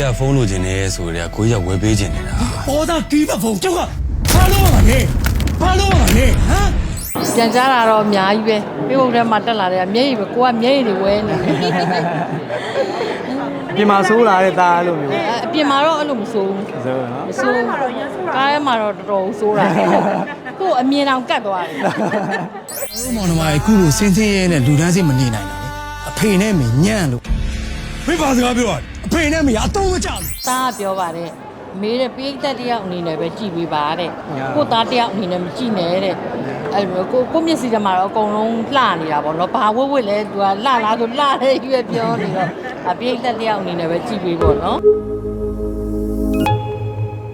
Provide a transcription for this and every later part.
ကြီးကဖုန်းလိုချင်နေဆိုကြကိုကြီးကဝယ်ပေးချင်နေတာပေါ်သားတီးတဲ့ဖုန်းကျောက်ကဘာလို့ပါလဲဘာလို့ပါလဲဟမ်ပြန်ကြားလာတော့အများကြီးပဲပြေဖို့ထဲမှာတက်လာတယ်ကမျက်ရည်ပဲကိုကမျက်ရည်တွေဝဲနေတယ်ပြင်မာဆိုးလာတဲ့သားအဲ့လိုမျိုးအပြင်မှာတော့အဲ့လိုမဆိုးဘူးဆိုတော့နော်မဆိုးကားထဲမှာတော့တော်တော်ဆိုးတာကို့အမြင်အောင်ကတ်သွားတယ်ဘုမောင်နှမကြီးခုလိုစင်းစင်းရဲနဲ့လူတန်းစိမနေနိုင်တာလေအဖေနဲ့မညံ့လို့ ဖေပါစကားပြောရတယ်အဖေနဲ့မရအတော့မကြလို့သားကပြောပါတယ်မေးတဲ့ပိဋကတ်တယောက်အနေနဲ့ပဲကြည်ပေးပါတဲ့ကို့သားတယောက်အနေနဲ့မကြည့်နဲ့တဲ့အဲ့လိုကိုကိုမျက်စိထဲမှာတော့အကုန်လုံးလှနေတာပေါ့နော်ဘာဝက်ဝက်လဲသူကလှလားဆိုလှတဲ့ရွက်ပြောနေတော့အပိဋကတ်တယောက်အနေနဲ့ပဲကြည်ပေးပေါ့နော်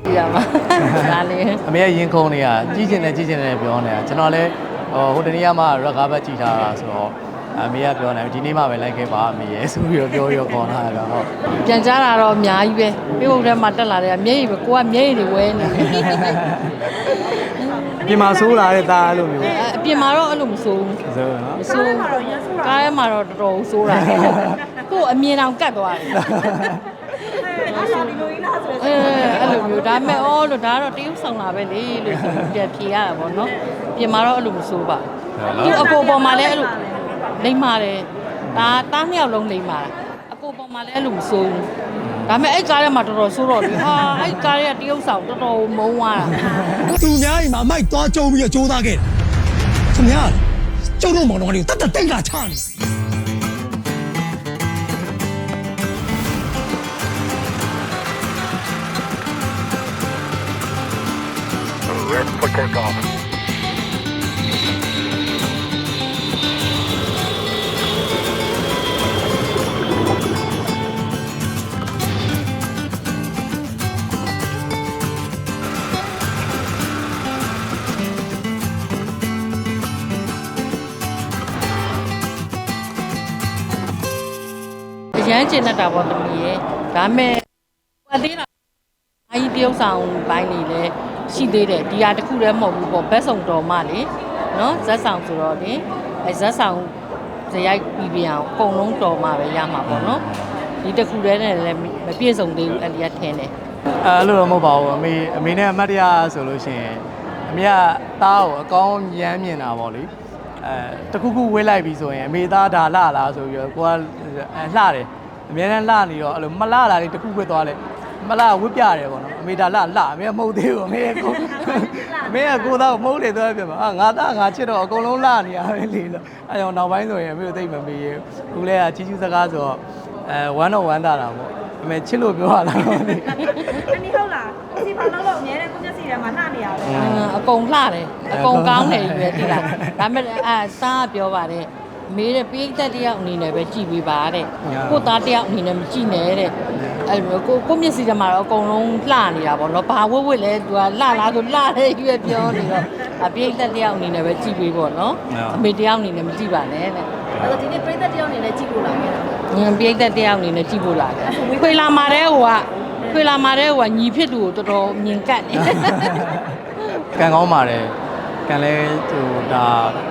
ဒီရမှာဒါလေးအမေကရင်ခုန်နေတာကြီးကျင်တယ်ကြီးကျင်တယ်ပြောနေတာကျွန်တော်လည်းဟိုဟိုတနေ့ကမှရက်ကားဘက်ကြည့်ထားတာဆိုတော့ အမေကပြောနေဒီနေ့မှပဲလိုက်ခဲ့ပါအမေရဲ့ဆိုပြီးတော့ပြောရောခေါ်လာတာဟုတ်ပြန်ကြားလာတော့အများကြီးပဲပြေဖို့ထဲမှာတက်လာတယ်ကမျက်ရည်ပဲကိုကမျက်ရည်တွေဝဲနေတယ်ပြင်မာဆိုးလာတဲ့သားအဲ့လိုမျိုးအပြင်မှာတော့အဲ့လိုမဆိုးဘူးဆိုတော့နော်မဆိုးကားထဲမှာတော့တော်တော်ဆိုးတာကို့အမြင်အောင်ကတ်သွားတယ်အဲအဲ့လိုမျိုးဒါပေမဲ့အော်လို့ဒါကတော့တရုပ်ဆောင်လာပဲလေလို့ဆိုပြီးပြန်ဖြေရတာပေါ့နော်ပြင်မှာတော့အဲ့လိုမဆိုးပါသူအကိုပေါ်မှာလည်းအဲ့လို လိမ့်မာတယ်ဒါတားနှစ်ယောက်လုံးလိမ့်မာတာအကိုပေါ်မှာလည်းအဲ့လိုမဆိုးဘူးဒါပေမဲ့အဲ့ကားထဲမှာတော်တော်ဆိုးတော့လေဟာအဲ့ကားထဲကတရုပ်ဆောင်တော်တော်မုန်းသွားတာသူများအိမ်မှာအမိုက်သွားကြုံပြီးတော့ကြိုးစားခဲ့တယ်ခင်ဗျာကျုပ်တို့မောင်နှမတွေကိုတတ်တတ်တိတ်လာချနေအ ရန်ကျင်တတ်တာပေါ့သမီးရဲ့ဒါမဲ့ဟိုအသေးတာအကြီးတရုပ်ဆောင်ပိုင်းနေလဲရှိသေးတယ်ဒီဟာတစ်ခုတည်းမဟုတ်ဘူးပေါ့ဘက်ဆောင်တော်မှလေနော်ဇက်ဆောင်ဆိုတော့လေအဲဇက်ဆောင်ဇရိုက်ပြီးပြအောင်အကုန်လုံးတော်မှပဲရမှာပေါ့နော်ဒီတစ်ခုတည်းနဲ့လည်းမပြည့်စုံသေးဘူးအဲ့ဒီကထင်းတယ်အဲအဲ့လိုတော့မဟုတ်ပါဘူးအမေအမေနဲ့အမတ်တရားဆိုလို့ရှိရင်အမေကသားကိုအကောင်းရမ်းမြင်တာပေါ့လေ အဲတခုခုဝေးလိုက်ပြီဆိုရင်အမေသားဒါလှလားဆိုပြီးတော့ကိုကအဲလှတယ်အများနဲ့လှနေတော့အဲ့လိုမလှတာလေးတခုဝေးသွားလဲမလှဝတ်ပြတယ်ပေါ့နော်အမေဒါလှလှအမေကမဟုတ်သေးဘူးအမေကကိုအမေကကိုသားကိုမဟုတ်တယ်သွားပြမှာအာငါသားငါချစ်တော့အကုန်လုံးလှနေရပဲလေလို့အဲကြောင့်နောက်ပိုင်းဆိုရင်အမေတို့သိမ့်မမေးဘူးခုလဲကချီချူးစကားဆိုတော့အဲဝမ်းတော့ဝမ်းသာတာပေါ့အမေချစ်လို့ပြောရလားမသိဘူးအနီဟုတ်လား စိထဲမှာနှာနေရတယ်အကုန်လှတယ်အကုန်ကောင်းတယ်ကြီးပဲတိလားဒါမဲ့အဲစားကပြောပါတယ်မေးတဲ့ပိဋကတ်တယောက်အနေနဲ့ပဲကြည်ပေးပါတဲ့ကိုသားတယောက်အနေနဲ့မကြည့်နဲ့တဲ့အဲ့လိုကိုကိုမျက်စိထဲမှာတော့အကုန်လုံးလှနေတာပေါ့နော်ဘာဝက်ဝက်လဲသူကလှလားဆိုလှတဲ့ရွက်ပြောနေတော့အပိဋကတ်တယောက်အနေနဲ့ပဲကြည်ပေးပေါ့နော်အမေတယောက်အနေနဲ့မကြည့်ပါနဲ့တဲ့အဲ့တော့ဒီနေ့ပြိသက်တယောက်အနေနဲ့ကြည့်လို့လာခဲ့တာငင်ပိဋကတ်တယောက်အနေနဲ့ကြည့်ဖို့လာတယ်ခွေလာမာတဲ့ဟိုက ခွေလာမာတဲ့ဟိုကညီဖြစ်သူကိုတော်တော်မြင်ကတ်နေကံကောင်းပါတယ်ကံလဲဟိုဒါ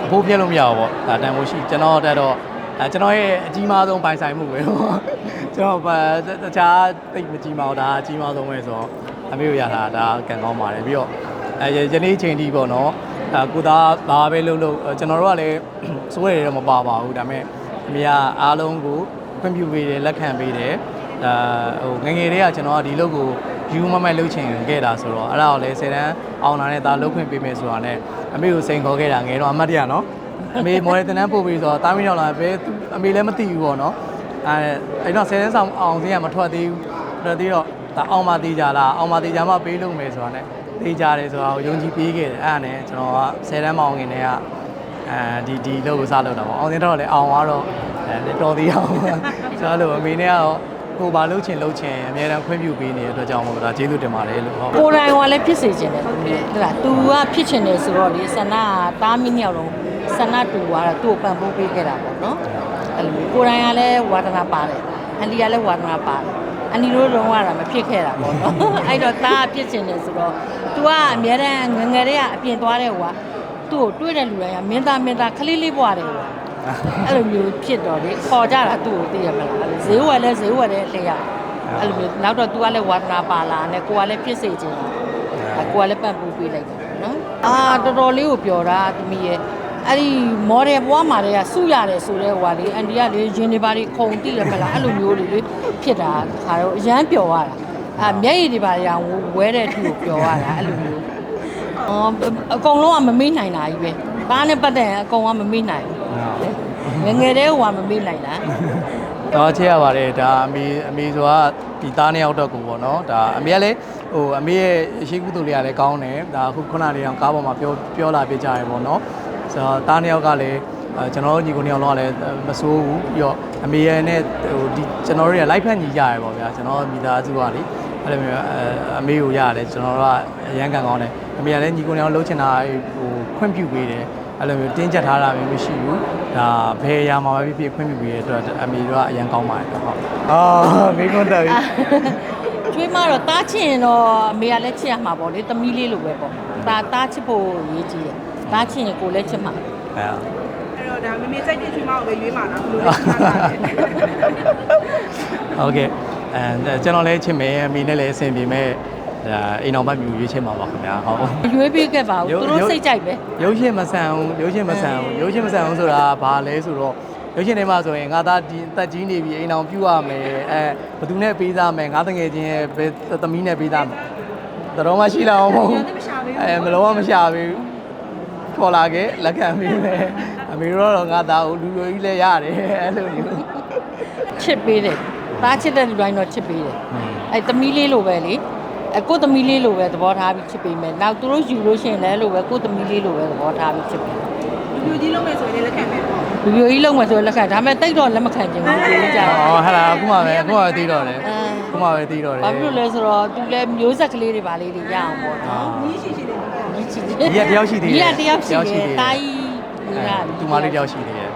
အဖို့ပြက်လို့မရဘူးပေါ့ဒါတန်ဖို့ရှိကျွန်တော်တက်တော့အဲကျွန်တော်ရဲ့အကြီးမားဆုံးပိုင်ဆိုင်မှုပဲကျွန်တော်ဘာတခြားတိတ်မကြီးမအောင်ဒါအကြီးမားဆုံးပဲဆိုတော့အမေကိုရတာဒါကံကောင်းပါတယ်ပြီးတော့အဲယနေ့ချိန်ဒီပေါ့နော်အဲကိုသားဘာပဲလုပ်လို့ကျွန်တော်တို့ကလည်းစိုးရတော့မပါပါဘူးဒါပေမဲ့အမေကအားလုံးကိုခွင့်ပြုပေးတယ်လက်ခံပေးတယ် ဒါဟိုငယ်ငယ်လေးကကျွန်တော်ကဒီလုပ်ကိုယူမမိုက်လုပ်ချင်ခဲ့တာဆိုတော့အဲ့ဒါကိုလည်း10တန်းအောင်လာနဲ့ဒါလုပ်ခွင့်ပေးမယ်ဆိုတာနဲ့အမေကိုစိန်ခေါ်ခဲ့တာငယ်တော့အမှတ်တရနော်အမေမော်ရယ်တန်းတန်းပို့ပြီးဆိုတော့တာမီရောက်လာပဲအမေလည်းမသိဘူးပေါ့နော်အဲအဲ့တော့10တန်းဆောင်အောင်စင်းကမထွက်သေးဘူးထွက်သေးတော့ဒါအောင်မသေးကြလားအောင်မသေးကြမှပေးလို့မယ်ဆိုတာနဲ့သေးကြတယ်ဆိုတာကိုယုံကြည်ပေးခဲ့တယ်အဲ့ဒါနဲ့ကျွန်တော်က10တန်းမအောင်ခင်တည်းကအဲဒီဒီလုပ်ကိုစလုပ်တာပေါ့အောင်စင်းတော့လည်းအောင်သွားတော့အဲတော်သေးအောင်ဆိုတော့အမေနဲ့ကတော့ ကိုဘာလုပ်ချင်လုပ်ချင်အများတန်းခွင့်ပြုပေးနေတဲ့အတွက်ကြောင့်မို့ဒါကျေးဇူးတင်ပါတယ်လို့ဟုတ်ကိုယ်တိုင်ကလည်းဖြစ်စေခြင်းတယ်သူလေဟုတ်လား तू ကဖြစ်ချင်တယ်ဆိုတော့လေဆန္ဒကတားမိနှစ်ယောက်လုံးဆန္ဒတူသွားတော့သူ့ကိုပံ့ပိုးပေးခဲ့တာပေါ့နော်အဲ့လိုမျိုးကိုယ်တိုင်ကလည်းဝါဒနာပါတယ်အန်ဒီကလည်းဝါဒနာပါတယ်အန်ဒီတို့တော့ကတာမဖြစ်ခဲ့တာပေါ့နော်အဲ့တော့တားကဖြစ်ချင်တယ်ဆိုတော့ तू ကအများတန်းငယ်ငယ်တည်းကအပြင်သွားတဲ့ဟိုကသူ့ကိုတွေ့တဲ့လူတိုင်းကမင်းသားမင်းသားခလေးလေးပွားတယ်ဟို အဲ့လိုမျိုးဖြစ်တော့လေခေါ်ကြတာသူ့ကိုသိရမလားအဲ့လိုဈေးဝယ်လဲဈေးဝယ်တဲ့အလျောက်အဲ့လိုမျိုးနောက်တော့ तू ကလည်းဝါသနာပါလာနဲ့ကိုကလည်းဖြစ်စေချင်တာအဲ့ကိုကလည်းပံ့ပိုးပေးလိုက်တယ်နော်အာတော်တော်လေးကိုပြောတာသမီးရဲ့အဲ့ဒီမော်ဒယ်ဘွားမာတွေကစုရတယ်ဆိုတဲ့ဟိုကလေအန်တီကလေရင်တွေပါတွေခုံတိတယ်မလားအဲ့လိုမျိုးတွေလေဖြစ်တာခါတော့အရန်ပျော်ရတာအာမျက်ရည်တွေပါတွေကဝဲတဲ့အထိကိုပျော်ရတာအဲ့လိုမျိုးအော်အကုန်လုံးကမမေ့နိုင်တာကြီးပဲ ဘာနဲ့ပတ်သက်ရင်အကုန်ကမမေ့နိုင်ဘူးငယ်ငယ်တည်းကမမေ့နိုင်တာတော့ချေရပါတယ်ဒါအမေအမေဆိုတာဒီသားနှစ်ယောက်တော့ကိုပေါ့နော်ဒါအမေကလည်းဟိုအမေရဲ့ရှိကုသိုလ်လေးကလည်းကောင်းတယ်ဒါအခုခုနလေးအောင်ကားပေါ်မှာပြောပြောလာပြကြရပေါ့နော်ဆိုတော့သားနှစ်ယောက်ကလည်းအဲကျွန်တော်တို့ညီကိုနှစ်ယောက်လုံးကလည်းမစိုးဘူးပြီးတော့အမေရဲ့နဲ့ဟိုဒီကျွန်တော်တို့ရဲ့ live ဖက်ညီကြရပေါ့ဗျာကျွန်တော်မိသားစုကလေ အဲ့လိုမျိုးအဲအမေကိုရတယ်ကျွန်တော်တို့ကအရန်ကန်ကောင်းတယ်အမေကလည်းညီကိုနှစ်ယောက်လုံးချင်တာဟိုခွင့်ပြုပေးတယ်အဲ့လိုမျိုးတင်းကျပ်ထားတာမျိုးမရှိဘူးဒါဘယ်အရာမှာပဲဖြစ်ဖြစ်ခွင့်ပြုပေးရတဲ့အတွက်အမေတို့ကအရန်ကောင်းပါတယ်ဟုတ်အာမိကွန်းတယ်ကျွေးမတော့တားချင်ရင်တော့အမေကလည်းချစ်ရမှာပေါ့လေသမီးလေးလိုပဲပေါ့တာတားချစ်ဖို့ရေးကြည့်တယ်တားချင်ရင်ကိုလည်းချစ်မှာအဲအဲ့တော့ဒါမမေစိတ်တချွေးမကိုပဲရွေးမှာနော်ဘယ်လိုလဲစဉ်းစားတာလဲဟုတ်ကဲ့ အဲကျွန်တော်လည်းချစ်မယ်အမေနဲ့လည်းအဆင်ပြေမဲ့ဒါအိမ်တော်ဘက်မြူရွေးချင်ပါပါခင်ဗျာဟုတ်ရွေးပေးခဲ့ပါဦးရုပ်သူတို့ရုပ်စိတ်ကြိုက်ပဲရုပ်ရှင်မဆန်ဘူးရုပ်ရှင်မဆန်ဘူးရုပ်ရှင်မဆန်ဘူးဆိုတာဘာလဲဆိုတော့ရုပ်ရှင်ထဲမှာဆိုရင်ငါသားဒီအသက်ကြီးနေပြီအိမ်အောင်ပြုရမယ်အဲဘယ်သူနဲ့ပေးသားမယ်ငါတငယ်ချင်းရဲ့ဘယ်သမီးနဲ့ပေးသားမယ်တော်မှရှိလာအောင်မဟုတ်ဘူးအဲမလုံးဝမရှာဘူးခေါ်လာခဲ့လက်ခံပြီးမယ်အမေတို့တော့ငါသားကိုလူလိုကြီးလည်းရတယ်အဲ့လိုမျိုးချစ်ပေးတယ် တားချစ်တဲ့လူတိုင်းတော့ချစ်ပေးတယ်အဲသမီးလေးလိုပဲလေအကိုသမီးလေးလိုပဲသဘောထားပြီးချစ်ပေးမယ်နောက်သူတို့ယူလို့ရှိရင်လည်းလိုပဲကိုသမီးလေးလိုပဲသဘောထားပြီးချစ်ပေးတယ်လူကြီးလုံးမယ်ဆိုရင်လည်းလက်ခံမယ်ပေါ့လူမျိုးကြီးလုံးမယ်ဆိုရင်လက်ခံဒါပေမဲ့တိတ်တော့လက်မခံချင်ဘူးကိုကြီးကြဩတော့ဟလာအခုမှပဲအခုမှပဲသိတော့တယ်အဲအခုမှပဲသိတော့တယ်ဘာဖြစ်လို့လဲဆိုတော့သူလည်းမျိုးဆက်ကလေးတွေပါလေးတွေရအောင်ပေါ့နော်ကြီးရှိရှိတယ်ဒီကကြီးချစ်ဒီကတယောက်ရှိသေးတယ်ဒီကတယောက်ရှိတယောက်ရှိတသေးတယ်ယ်တာကြီးညီကသူမလေးတယောက်ရှိသေးတယ်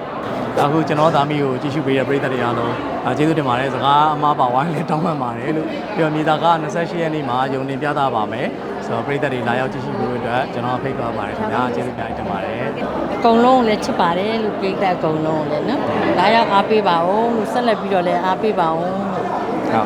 အခုကျွန်တော်သားမီးကိုကြည့်ရှုပေးတဲ့ပရိသတ်တွေအားလုံးအာကျေးဇူးတင်ပါတယ်စကားအမားပါဝိုင်းလည်းတောင်းပန်ပါတယ်လို့ပြီးတော့မြေသားက28ရက်နေ့မှာယုံတင်ပြသပါမယ်ဆိုတော့ပရိသတ်တွေလာရောက်ကြည့်ရှုပေးဖို့အတွက်ကျွန်တော်ဖိတ်ခေါ်ပါတယ်ခင်ဗျာကျေးဇူးများတင်ပါတယ်အကုန်လုံးကိုလည်းချစ်ပါတယ်လို့ပြိတ္တအကုန်လုံးကိုလည်းနော်လာရောက်အားပေးပါအောင်လို့ဆက်လက်ပြီးတော့လည်းအားပေးပါအောင်